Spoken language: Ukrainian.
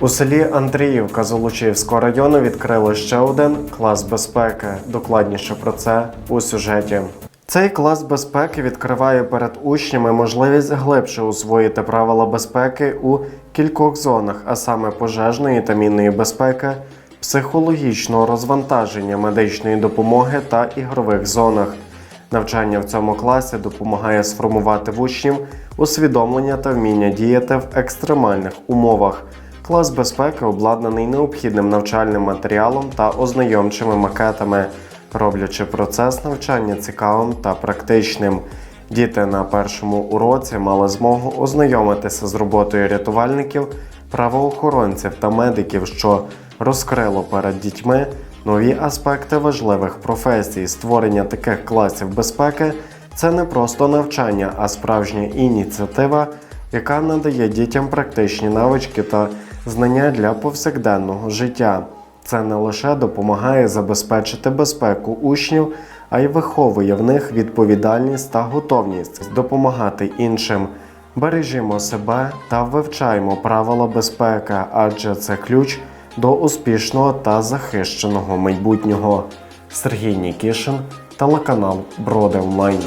У селі Андріївка Золочівського району відкрили ще один клас безпеки. Докладніше про це у сюжеті. Цей клас безпеки відкриває перед учнями можливість глибше усвоїти правила безпеки у кількох зонах, а саме пожежної та мінної безпеки, психологічного розвантаження, медичної допомоги та ігрових зонах. Навчання в цьому класі допомагає сформувати в учнів усвідомлення та вміння діяти в екстремальних умовах. Клас безпеки обладнаний необхідним навчальним матеріалом та ознайомчими макетами, роблячи процес навчання цікавим та практичним. Діти на першому уроці мали змогу ознайомитися з роботою рятувальників, правоохоронців та медиків, що розкрило перед дітьми нові аспекти важливих професій. Створення таких класів безпеки це не просто навчання, а справжня ініціатива, яка надає дітям практичні навички та знання для повсякденного життя. Це не лише допомагає забезпечити безпеку учнів, а й виховує в них відповідальність та готовність допомагати іншим. Бережімо себе та вивчаємо правила безпеки, адже це ключ до успішного та захищеного майбутнього. Сергій Нікішин, телеканал Броди Онлайн.